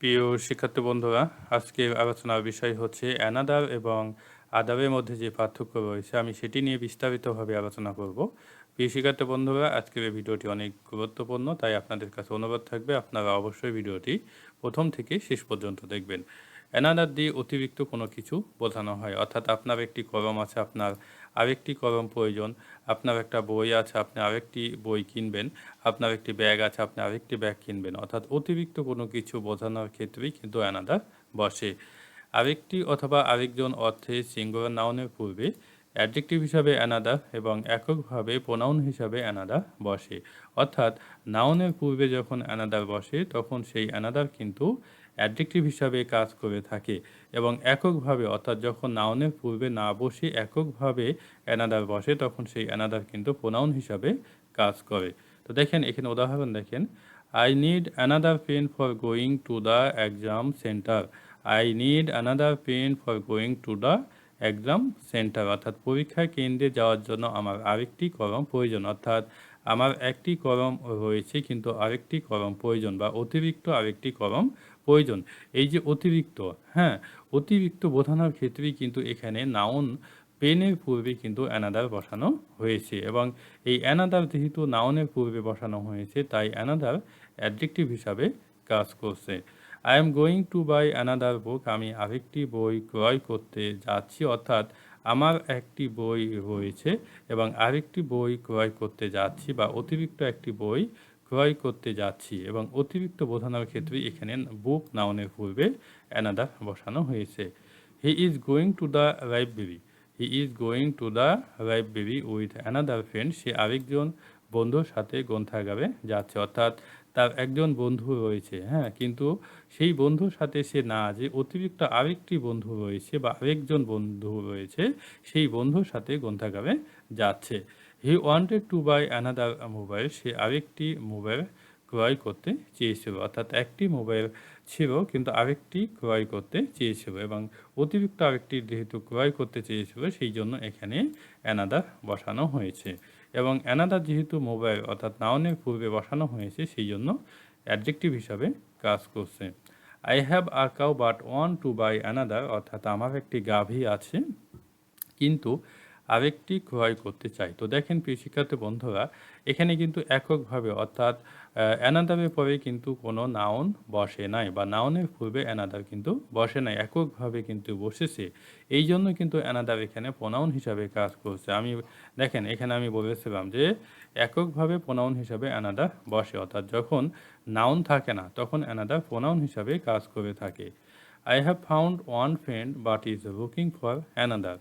প্রিয় শিক্ষার্থী বন্ধুরা, আজকে আলোচনার বিষয় হচ্ছে অ্যানাদার এবং আদারের মধ্যে যে পার্থক্য রয়েছে, আমি সেটি নিয়ে বিস্তারিতভাবে আলোচনা করব। প্রিয় শিক্ষার্থী বন্ধুরা, আজকের এই ভিডিওটি অনেক গুরুত্বপূর্ণ, তাই আপনাদের কাছে অনুরোধ থাকবে আপনারা অবশ্যই ভিডিওটি প্রথম থেকে শেষ পর্যন্ত দেখবেন। অ্যানাদার দিয়ে অতিরিক্ত কোনো কিছু বোঝানো হয়, অর্থাৎ আপনার একটি কলম আছে, আপনার আরেকটি কলম প্রয়োজন। আপনার একটা বই আছে, আপনি আরেকটি বই কিনবেন। আপনার একটি ব্যাগ আছে, আপনি আরেকটি ব্যাগ কিনবেন। অর্থাৎ অতিরিক্ত কোনো কিছু বোঝানোর ক্ষেত্রেই কিন্তু অ্যানাদার বসে। আরেকটি অথবা আরেকজন অর্থে সিঙ্গুলার নাউনের পূর্বে অ্যাডজেক্টিভ হিসাবে অ্যানাদার এবং এককভাবে প্রোনাউন হিসাবে অ্যানাদার বসে। অর্থাৎ নাউনের পূর্বে যখন অ্যানাদার বসে, তখন সেই অ্যানাদার কিন্তু অ্যাডজেক্টিভ হিসাবে কাজ করে থাকে এবং এককভাবে, অর্থাৎ যখন নাউনের পূর্বে না বসে এককভাবে অ্যানাদার বসে, তখন সেই অ্যানাদার কিন্তু প্রোনাউন হিসাবে কাজ করে। তো দেখেন, এখানে উদাহরণ দেখেন। I need another pen for going to the exam centre I need another pen for going to the exam centre অর্থাৎ পরীক্ষা কেন্দ্রে যাওয়ার জন্য আমার আরেকটি কলম প্রয়োজন। অর্থাৎ আমার একটি কলম রয়েছে, কিন্তু আরেকটি কলম প্রয়োজন বা অতিরিক্ত আরেকটি কলম প্রয়োজন। এই যে অতিরিক্ত হ্যাঁ অতিরিক্ত বোঝানোর ক্ষেত্রেই কিন্তু এখানে নাউন পেনের পূর্বে কিন্তু অ্যানাদার বসানো হয়েছে এবং এই অ্যানাদার যেহেতু নাউনের পূর্বে বসানো হয়েছে, তাই অ্যানাদার অ্যাডজেক্টিভ হিসাবে কাজ করছে। I am going to buy another book আমি আরেকটি বই ক্রয় করতে যাচ্ছি, অর্থাৎ আমার একটি বই রয়েছে এবং আরেকটি বই ক্রয় করতে যাচ্ছি বা অতিরিক্ত একটি বই ক্রয় করতে যাচ্ছি এবং অতিরিক্ত বোঝানোর ক্ষেত্রে এখানে বুক নাউনের পূর্বে অ্যানাদার বসানো হয়েছে। He is going to the library he is going to the library with another friend সে আরেকজন বন্ধুর সাথে গ্রন্থাগারে যাচ্ছে। অর্থাৎ তার একজন বন্ধু রয়েছে হ্যাঁ? কিন্তু সেই বন্ধুর সাথে সে না, যে অতিরিক্ত আরেকটি বন্ধু রয়েছে বা আরেকজন বন্ধু রয়েছে, সেই বন্ধুর সাথে গ্রন্থাগারে যাচ্ছে। He wanted to buy another mobile সে আরেকটি মোবাইল ক্রয় করতে চেয়েছিল। অর্থাৎ একটি মোবাইল ছিল, কিন্তু আরেকটি ক্রয় করতে চেয়েছিল এবং অতিরিক্ত আরেকটি যেহেতু ক্রয় করতে চেয়েছিল, সেই জন্য এখানে অ্যানাদার বসানো হয়েছে। এবং অ্যানাদার যেহেতু মোবাইল অর্থাৎ নাউনের পূর্বে বসানো হয়েছে, সেই জন্য অ্যাডজেক্টিভ হিসাবে কাজ করছে। I have a cow but want to buy another অর্থাৎ আমার একটি গাভী আছে, কিন্তু আরেকটি ক্রয় করতে চাই। তো দেখেন প্রিয় শিক্ষার্থী বন্ধুরা, এখানে কিন্তু এককভাবে অর্থাৎ অ্যানাদারের পরে কিন্তু কোনো নাউন বসে নাই বা নাউনের পূর্বে অ্যানাদার কিন্তু বসে নাই, এককভাবে কিন্তু বসেছে। এই জন্য কিন্তু অ্যানাদার এখানে প্রোনাউন হিসাবে কাজ করছে। আমি, দেখেন, এখানে আমি বলেছিলাম যে, এককভাবে প্রোনাউন হিসাবে অ্যানাদার বসে, অর্থাৎ যখন নাউন থাকে না, তখন অ্যানাদার প্রোনাউন হিসাবে কাজ করে থাকে। I have found one friend but is looking for another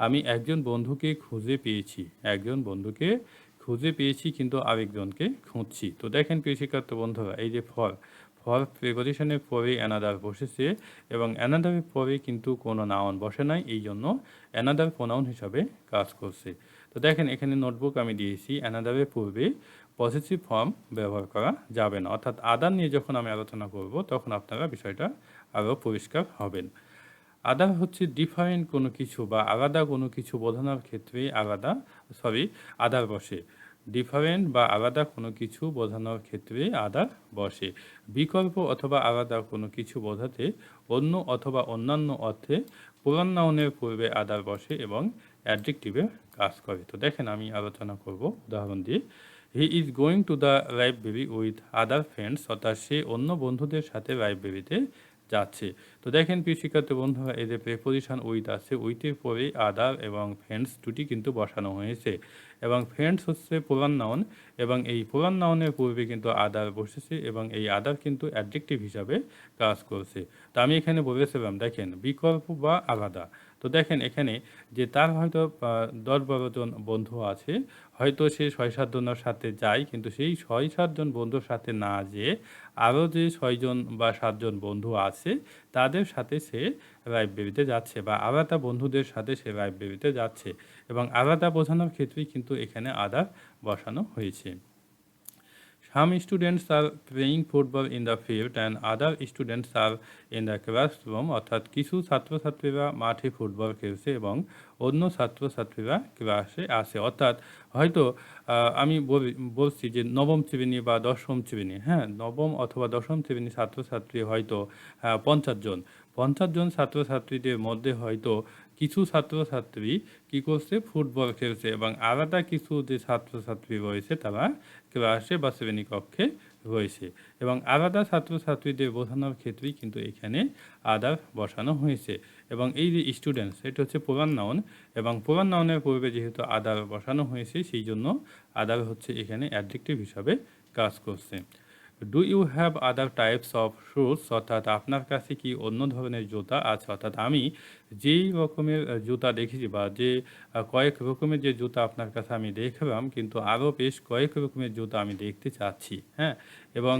আমি একজন বন্ধুকে খুঁজে পেয়েছি। একজন বন্ধুকে খুঁজে পেয়েছি কিন্তু আরেকজনকে খুঁজছি। তো দেখেন প্রিয় শিক্ষার্থী বন্ধুরা, এই যে ফর ফর প্রিপোজিশনের পরে অ্যানাদার বসেছে এবং অ্যানাদারের পরে কিন্তু কোনো নাউন বসে নাই এই জন্য অ্যানাদার প্রোনাউন হিসাবে কাজ করছে। তো দেখেন এখানে নোটবুক আমি দিয়েছি অ্যানাদারের পূর্বে পজিটিভ ফর্ম ব্যবহার করা যাবে না। অর্থাৎ আদার নিয়ে যখন আমি আলোচনা করব, তখন আপনারা বিষয়টা আরও পরিষ্কার হবেন। আদার হচ্ছে ডিফারেন্ট কোনো কিছু বা আলাদা কোনো কিছু বোঝানোর ক্ষেত্রে আলাদা সরি আদার বসে। ডিফারেন্ট বা আলাদা কোনো কিছু বোঝানোর ক্ষেত্রে আদার বসে। বিকল্প অথবা আলাদা কোনো কিছু বোঝাতে অন্য অথবা অন্যান্য অর্থে পুরান নাউনের পূর্বে আদার বসে এবং অ্যাডজেক্টিভে কাজ করে। তো দেখেন আমি আলোচনা করব উদাহরণ দিয়ে। He is going to the library with other friends অর্থাৎ সে অন্য বন্ধুদের সাথে লাইব্রেরিতে যাচ্ছে। তো দেখেন প্রিয় শিক্ষার্থী বন্ধুরা, এই যে প্রেপোজিশন উইথ আছে উইথের পরে আদার এবং ফ্রেন্ডস দুটি কিন্তু বসানো হয়েছে। এবং ফ্রেন্ডস হচ্ছে পুরান নাউন এবং এই পুরান নাউনের পূর্বে কিন্তু আদার বসেছে এবং এই আদার কিন্তু অ্যাডজেক্টিভ হিসাবে কাজ করছে। তো আমি এখানে বলেছিলাম, দেখেন, বিকল্প বা আলাদা। তো দেখেন এখানে যে তার হয়তো দশ বারো জন বন্ধু আছে, হয়তো সে ছয় সাতজনের সাথে যায়, কিন্তু সেই ছয় সাতজন বন্ধুর সাথে না যেয়ে আরও যে ছয়জন বা সাতজন বন্ধু আছে, তাদের সাথে সে লাইব্রেরিতে যাচ্ছে বা আলাদা বন্ধুদের সাথে সে লাইব্রেরিতে যাচ্ছে এবং আলাদা বোঝানোর ক্ষেত্রেই কিন্তু এখানে আদার বসানো হয়েছে। Some students are playing football in the field and other students are in the classroom অর্থাৎ কিছু ছাত্রছাত্রীরা মাঠে ফুটবল খেলছে এবং অন্য ছাত্রছাত্রীরা ক্লাসে আসে অর্থাৎ হয়তো আমি বলি- বলছি যে নবম শ্রেণি বা দশম শ্রেণি হ্যাঁ? নবম অথবা দশম শ্রেণি ছাত্রছাত্রী হয়তো পঞ্চাশ জন। পঞ্চাশ জন ছাত্রছাত্রীদের মধ্যে হয়তো কিছু ছাত্রছাত্রী কি করছে? ফুটবল খেলছে এবং আলাদা কিছু যে ছাত্রছাত্রী রয়েছে তারা ক্লাসে বা শ্রেণীকক্ষে রয়েছে এবং আলাদা ছাত্রছাত্রীদের বোঝানোর ক্ষেত্রেই কিন্তু এখানে আদার বসানো হয়েছে এবং এই যে স্টুডেন্টস এটা হচ্ছে প্রধান নাউন এবং প্রধান নাউনের পূর্বে যেহেতু আদার বসানো হয়েছে, সেই জন্য আদার হচ্ছে এখানে অ্যাডজেক্টিভ হিসাবে কাজ করছে। Do you have other types of shoes অর্থাৎ আপনার কাছে কি অন্য ধরনের জুতা আছে? অর্থাৎ আমি যেই রকমের জুতা দেখেছি বা যে কয়েক রকমের যে জুতা আপনার কাছে আমি দেখলাম, কিন্তু আরও বেশ কয়েক রকমের জুতা আমি দেখতে চাচ্ছি হ্যাঁ? এবং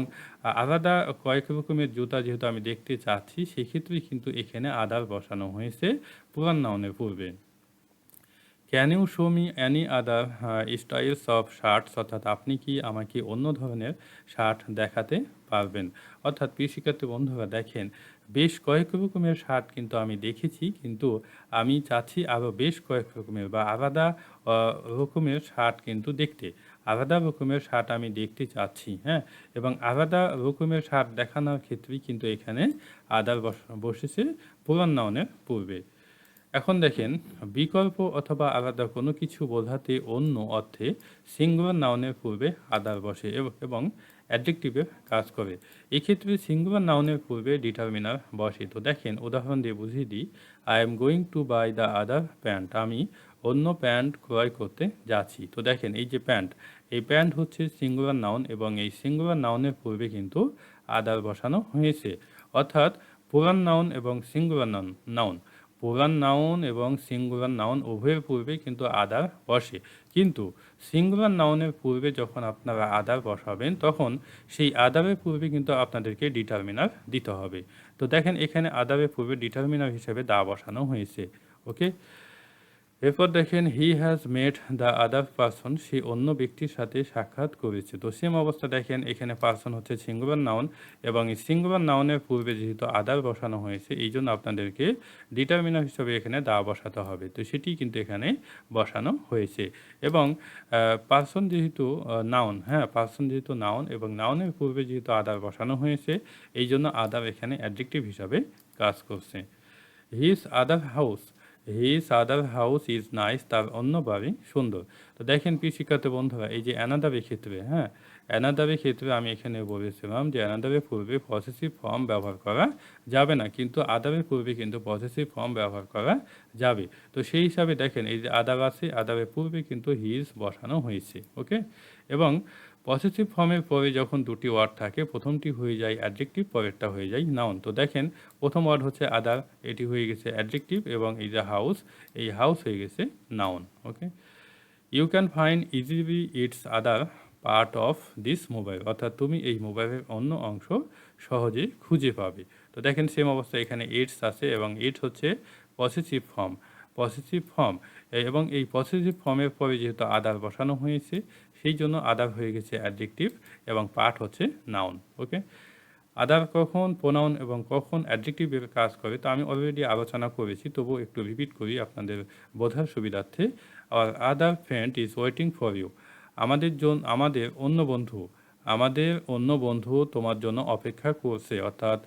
আলাদা কয়েক রকমের জুতা যেহেতু আমি দেখতে চাচ্ছি সেক্ষেত্রেই কিন্তু এখানে আদার বসানো হয়েছে পুরান নাউনের পূর্বে। Can you show me any other styles of shirts অর্থাৎ আপনি কি আমাকে অন্য ধরনের শার্ট দেখাতে পারবেন? অর্থাৎ প্রিয় বন্ধুরা দেখেন, বেশ কয়েক রকমের শার্ট কিন্তু আমি দেখেছি, কিন্তু আমি চাচ্ছি আরও বেশ কয়েক রকমের বা আলাদা রকমের শার্ট কিন্তু দেখতে। আলাদা রকমের শার্ট আমি দেখতে চাচ্ছি হ্যাঁ? এবং আলাদা রকমের শার্ট দেখানোর ক্ষেত্রেই কিন্তু এখানে আদার বস- বসেছে পুরান পূর্বে। এখন দেখেন, বিকল্প অথবা আলাদা কোনো কিছু বোঝাতে অন্য অর্থে সিঙ্গুলার নাউনের পূর্বে আদার বসে এবং অ্যাডজেক্টিভের কাজ করে। এক্ষেত্রে সিঙ্গুলার নাউনের পূর্বে ডিটারমিনার বসে। তো দেখেন, উদাহরণ দিয়ে বুঝিয়ে দিই। I am going to buy the other pant আমি অন্য প্যান্ট ক্রয় করতে যাচ্ছি। তো দেখেন, এই যে প্যান্ট এই প্যান্ট হচ্ছে সিঙ্গুলার নাউন এবং এই সিঙ্গুলার নাউনের পূর্বে কিন্তু আদার বসানো হয়েছে। অর্থাৎ পুরান নাউন এবং singular noun noun. Plural noun এবং সিঙ্গুলার নাউন উভয়ের পূর্বে কিন্তু আদার বসে। কিন্তু সিঙ্গুলার নাউনের পূর্বে যখন আপনারা আদার বসাবেন, তখন সেই আদারের পূর্বে কিন্তু আপনাদেরকে ডিটারমিনার দিতে হবে। তো দেখেন, এখানে আদারের পূর্বে ডিটারমিনার হিসেবে দা বসানো হয়েছে। ওকে? এরপর দেখেন he has made the other person সে অন্য ব্যক্তির সাথে সাক্ষাৎ করেছে। তো সেম অবস্থা দেখেন, এখানে পার্সন হচ্ছে সিঙ্গুলার নাউন এবং এই সিঙ্গুলার নাউনের পূর্বে যেহেতু আদার বসানো হয়েছে এই জন্য আপনাদেরকে ডিটারমিনার হিসেবে এখানে দা বসাতে হবে। তো সেটি কিন্তু এখানে বসানো হয়েছে। এবং পার্সন যেহেতু নাউন হ্যাঁ পার্সন যেহেতু নাউন এবং নাউনের পূর্বে যেহেতু আদার বসানো হয়েছে এই জন্য আদার এখানে অ্যাডজেক্টিভ হিসাবে কাজ করছে। His other house his other house is nice তার অন্য বাড়ি সুন্দর। তো দেখেন প্রিয় বন্ধুরা, এই যে অ্যানাদারের ক্ষেত্রে হ্যাঁ? অ্যানাদারের ক্ষেত্রে আমি এখানে বলেছিলাম যে অ্যানাদারের পূর্বে পসেসিভ ফর্ম ব্যবহার করা যাবে না, কিন্তু আদারের পূর্বে কিন্তু পসেসিভ ফর্ম ব্যবহার করা যাবে। তো সেই হিসাবে দেখেন, এই যে আদার আছে আদারের পূর্বে কিন্তু হিজ বসানো হয়েছে ওকে এবং পসেসিভ ফর্মের পরে যখন দুটি ওয়ার্ড থাকে, প্রথমটি হয়ে যায় অ্যাডজেক্টিভ পরেরটা হয়ে যায় নাউন তো দেখেন, প্রথম ওয়ার্ড হচ্ছে আদার এটি হয়ে গেছে অ্যাডজেক্টিভ এবং এই যে হাউস এই হাউস হয়ে গেছে noun okay you can find easily its other part of this mobile অর্থাৎ তুমি এই মোবাইলের অন্য অংশ সহজে খুঁজে পাবে। তো দেখেন সেম অবস্থা এখানে ইটস আছে এবং ইটস হচ্ছে পসেসিভ ফর্ম পসেসিভ ফর্ম এবং এই পসেসিভ ফর্মের পরে যেহেতু আদার বসানো হয়েছে, সেই জন্য আদার হয়ে গেছে অ্যাডজেক্টিভ এবং পার্ট হচ্ছে নাউন ওকে আদার কখন প্রোনাউন এবং কখন অ্যাডজেক্টিভের কাজ করে, তো আমি অলরেডি আলোচনা করেছি তবু একটু রিপিট করি আপনাদের বোঝার সুবিধার্থে। Our other friend is waiting for you আমাদের জন, আমাদের অন্য বন্ধু, আমাদের অন্য বন্ধু তোমার জন্য অপেক্ষা করছে, অর্থাৎ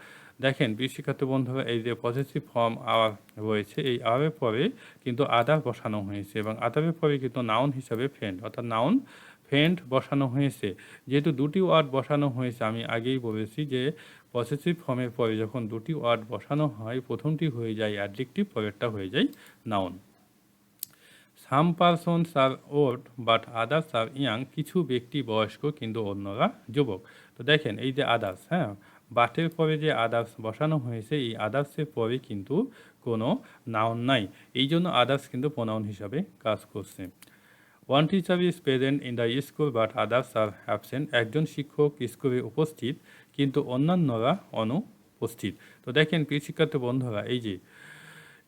দেখেন শিক্ষার্থী বন্ধুরা এই যে পজিটিভ ফর্ম আওয়ার রয়েছে, এই আওয়ারের পরে কিন্তু আদার বসানো হয়েছে এবং আদারের পরে কিন্তু নাউন হিসাবে ফ্রেন্ড অর্থাৎ নাউন ফ্রেন্ড বসানো হয়েছে। যেহেতু দুটি ওয়ার্ড বসানো হয়েছে, আমি আগেই বলেছি যে পসেসিভ ফর্মের পরে যখন দুটি ওয়ার্ড বসানো হয়, প্রথমটি হয়ে যায় অ্যাডজেক্টিভ পরেরটা হয়ে যায় noun some persons are old but others are young কিছু ব্যক্তি বয়স্ক, কিন্তু অন্যরা যুবক। তো দেখেন, এই যে আদার্স হ্যাঁ? বাটের পরে যে আদার্স বসানো হয়েছে, এই আদার্সের পরে কিন্তু কোনো নাউন নাই। এই জন্য আদার্স কিন্তু প্রোনাউন হিসাবে কাজ করছে। One teacher is present in the school but others are absent একজন শিক্ষক স্কুলে উপস্থিত, কিন্তু অন্যান্যরা অনুপস্থিত। তো দেখেন প্রিয় বন্ধুরা, এই যে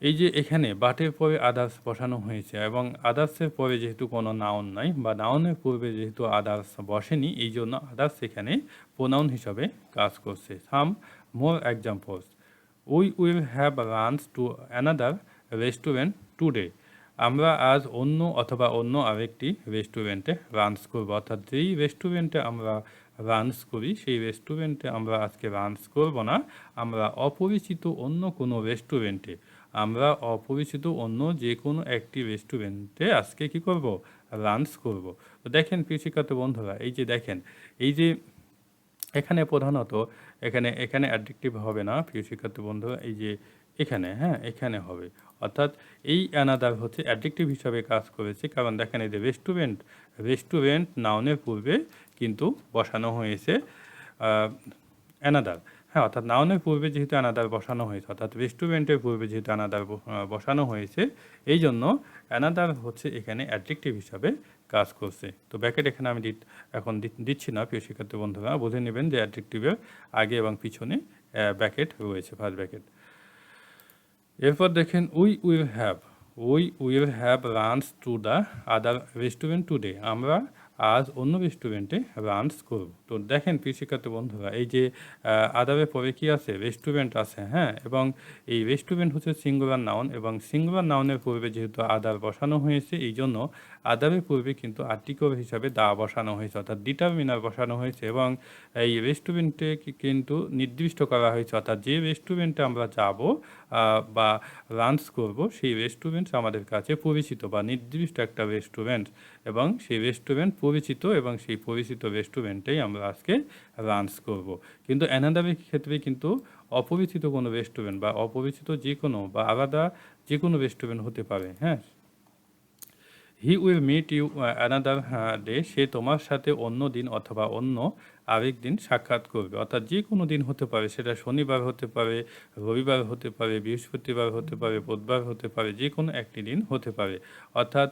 এই যে এখানে বাটের পরে আদার্স বসানো হয়েছে এবং আদার্সের পরে যেহেতু কোনো নাউন নাই বা নাউনের পূর্বে যেহেতু আদার্স বসেনি, এই জন্য আদার্স এখানে প্রোনাউন হিসাবে কাজ করছে। Some more examples we will have runs to another restaurant today আমরা আজ অন্য অথবা অন্য আরেকটি রেস্টুরেন্টে রান্স করব। অর্থাৎ যেই রেস্টুরেন্টে আমরা রান্স করি, সেই রেস্টুরেন্টে আমরা আজকে রান্স করব না। আমরা অপরিচিত অন্য কোনো রেস্টুরেন্টে আমরা অপরিচিত অন্য যে কোনো একটি রেস্টুরেন্টে আজকে কি করব? রান্স করব। তো দেখেন কৃষিকাত বন্ধুরা, এই যে দেখেন, এই যে এখানে প্রধানত এখানে এখানে অ্যাডজেক্টিভ হবে না প্রিয় শিক্ষার্থী বন্ধু এই যে এখানে হ্যাঁ এখানে হবে। অর্থাৎ এই অ্যানাদার হচ্ছে অ্যাডজেক্টিভ হিসাবে কাজ করেছে, কারণ দেখেন এই যে রেস্টুরেন্ট রেস্টুরেন্ট নাউনের পূর্বে কিন্তু বসানো হয়েছে অ্যানাদার হ্যাঁ অর্থাৎ নাউনের পূর্বে যেহেতু অ্যানাদার বসানো হয়েছে, অর্থাৎ রেস্টুরেন্টের পূর্বে যেহেতু অ্যানাদার বসানো হয়েছে, এই জন্য অ্যানাদার হচ্ছে এখানে অ্যাডজেক্টিভ হিসাবে কাজ করছে। তো ব্যাকেট এখানে আমি এখন দিচ্ছি না, প্রিয় শিক্ষার্থী বন্ধুরা, বুঝে নেবেন যে অ্যাডজেক্টিভের আগে এবং পিছনে ব্যাকেট রয়েছে ফার্স্ট ব্যাকেট এরপর দেখেন we will have we will have runs to the other restaurant today আমরা আজ অন্য রেস্টুরেন্টে রানস করব। তো দেখেন প্রিয় বন্ধুরা, এই যে আদারের পরে কি আছে? রেস্টুরেন্ট আছে হ্যাঁ? এবং এই রেস্টুরেন্ট হচ্ছে সিঙ্গুলার নাউন এবং সিঙ্গুলার নাউনের পূর্বে যেহেতু আদার বসানো হয়েছে, এই জন্য আদারের পূর্বে কিন্তু আর্টিকল হিসাবে দা বসানো হয়েছে, অর্থাৎ ডিটারমিনার বসানো হয়েছে এবং এই রেস্টুরেন্টে কিন্তু নির্দিষ্ট করা হয়েছে, অর্থাৎ যে রেস্টুরেন্টে আমরা যাব বা লাঞ্চ করব, সেই রেস্টুরেন্ট আমাদের কাছে পরিচিত বা নির্দিষ্ট একটা রেস্টুরেন্ট এবং সেই রেস্টুরেন্ট পরিচিত এবং সেই পরিচিত রেস্টুরেন্টেই আমরা আজকে লাঞ্চ করব। কিন্তু অ্যানাদারের ক্ষেত্রে কিন্তু অপরিচিত কোনো রেস্টুরেন্ট বা অপরিচিত যে কোনো বা আলাদা যে কোনো রেস্টুরেন্ট হতে পারে হ্যাঁ? He will meet you another day সে তোমার সাথে অন্য দিন অথবা অন্য আরেক দিন সাক্ষাৎ করবে। অর্থাৎ যে কোনো দিন হতে পারে, সেটা শনিবার হতে পারে, রবিবার হতে পারে, বৃহস্পতিবার হতে পারে, বুধবার হতে পারে যে কোনো একটি দিন হতে পারে। অর্থাৎ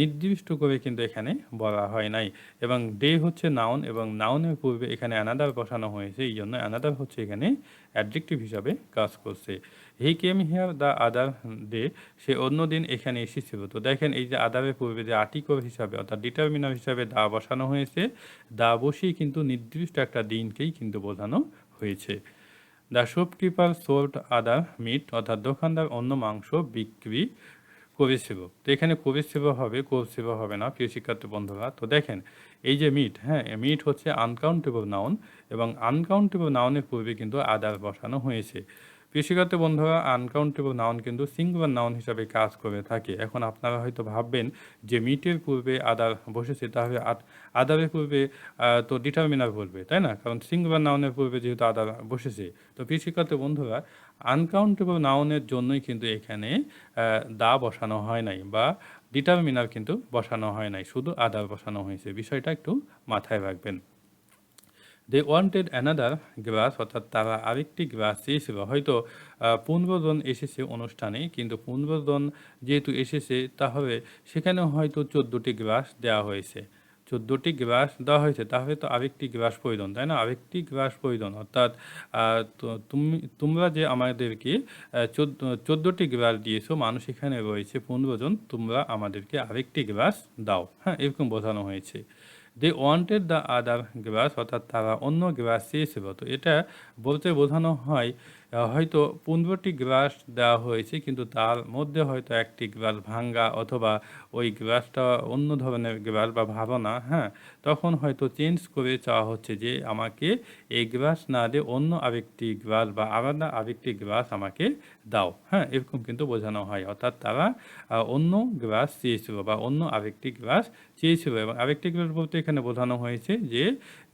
নির্দিষ্ট করে কিন্তু এখানে বলা হয় নাই। এবং ডে হচ্ছে নাউন এবং নাউনের পূর্বে এখানে অ্যানাদার বসানো হয়েছে। এই জন্য অ্যানাদার হচ্ছে এখানে অ্যাডজেক্টিভ হিসাবে কাজ করছে। He came here the other day সে অন্য দিন এখানে এসেছিল। তো দেখেন এই যে আদারের পূর্বে যে আর্টিকল হিসাবে অর্থাৎ ডিটারমিনার হিসাবে দা বসানো হয়েছে, দা বসেই কিন্তু নির্দিষ্ট একটা দিনকেই কিন্তু বোঝানো হয়েছে। The shopkeeper sold other meat অর্থাৎ দোকানদার অন্য মাংস বিক্রি করেছিল। তো এখানে করেছিল হবে, করছিল হবে না, প্রিয় শিক্ষার্থী বন্ধুরা। তো দেখেন, এই যে মিট হ্যাঁ মিট হচ্ছে আনকাউন্টেবল নাউন এবং আনকাউন্টেবল নাউনের পূর্বে কিন্তু আদার বসানো হয়েছে। শিক্ষার্থী বন্ধুরা আনকাউন্টেবল নাউন কিন্তু সিঙ্গুলার নাউন হিসাবে কাজ করে থাকে। এখন আপনারা হয়তো ভাববেন যে মিটের পূর্বে আদার বসেছে, তাহলে আদ- আদারের পূর্বে তো ডিটারমিনার বলবে, তাই না? কারণ সিঙ্গুলার নাউনের পূর্বে যেহেতু আদার বসেছে। তো শিক্ষার্থী বন্ধুরা আনকাউন্টেবল নাউনের জন্যই কিন্তু এখানে দা বসানো হয় নাই বা ডিটারমিনার কিন্তু বসানো হয় নাই, শুধু আদার বসানো হয়েছে। বিষয়টা একটু মাথায় রাখবেন। দে ওয়ান্টেড অ্যানাদার গ্লাস অর্থাৎ তারা আরেকটি গ্লাস চেয়েছিল। হয়তো আহ, পুনর্বদন এসেছে অনুষ্ঠানে কিন্তু পুনর্বদন যেহেতু এসেছে তাহলে সেখানে হয়তো চোদ্দোটি গ্লাস দেওয়া হয়েছে। চোদ্দোটি গ্লাস দেওয়া হয়েছে তাহলে তো আরেকটি গ্লাস প্রয়োজন তাই না? আরেকটি গ্লাস প্রয়োজন অর্থাৎ তুমি তোমরা যে আমাদেরকে চোদ্দ চোদ্দোটি গ্লাস দিয়েছ মানুষ এখানে রয়েছে পনেরো জন তোমরা আমাদেরকে আরেকটি গ্লাস দাও। হ্যাঁ এরকম বোঝানো হয়েছে। They wanted the other glass অর্থাৎ তারা অন্য গ্লাস চেয়েছিল। তো এটা বলতে বোঝানো হয় হয়তো পনেরোটি গ্লাস দেওয়া হয়েছে, কিন্তু তার মধ্যে হয়তো একটি গ্লাস ভাঙ্গা অথবা ওই গ্লাসটা অন্য ধরনের গ্লাস বা ভাবনা হ্যাঁ তখন হয়তো চেঞ্জ করে চাওয়া হচ্ছে যে আমাকে এই গ্লাস না দিয়ে অন্য আরেকটি গ্লাস বা আলাদা আরেকটি গ্লাস আমাকে দাও হ্যাঁ এরকম কিন্তু বোঝানো হয়। অর্থাৎ তারা অন্য গ্লাস চেয়েছিল বা অন্য আরেকটি গ্লাস চেয়েছিল এবং আরেকটি গ্লাস বলতে এখানে বোঝানো হয়েছে যে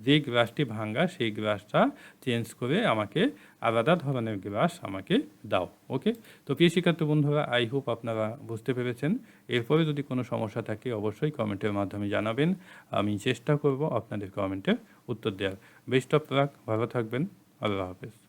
যে গ্লাসটি ভাঙ্গা, সেই গ্লাসটা চেঞ্জ করে আমাকে আলাদা ধরনের গ্লাস আমাকে দাও, ওকে? তো প্রিয় শিক্ষার্থী বন্ধুরা, আই হোপ আপনারা বুঝতে পেরেছেন। এরপরে যদি কোনো সমস্যা থাকে, অবশ্যই কমেন্টের মাধ্যমে জানাবেন। আমি চেষ্টা করব আপনাদের কমেন্টের উত্তর দেওয়ার। বেস্ট অফ লাক, ভালো থাকবেন। আল্লাহ হাফেজ।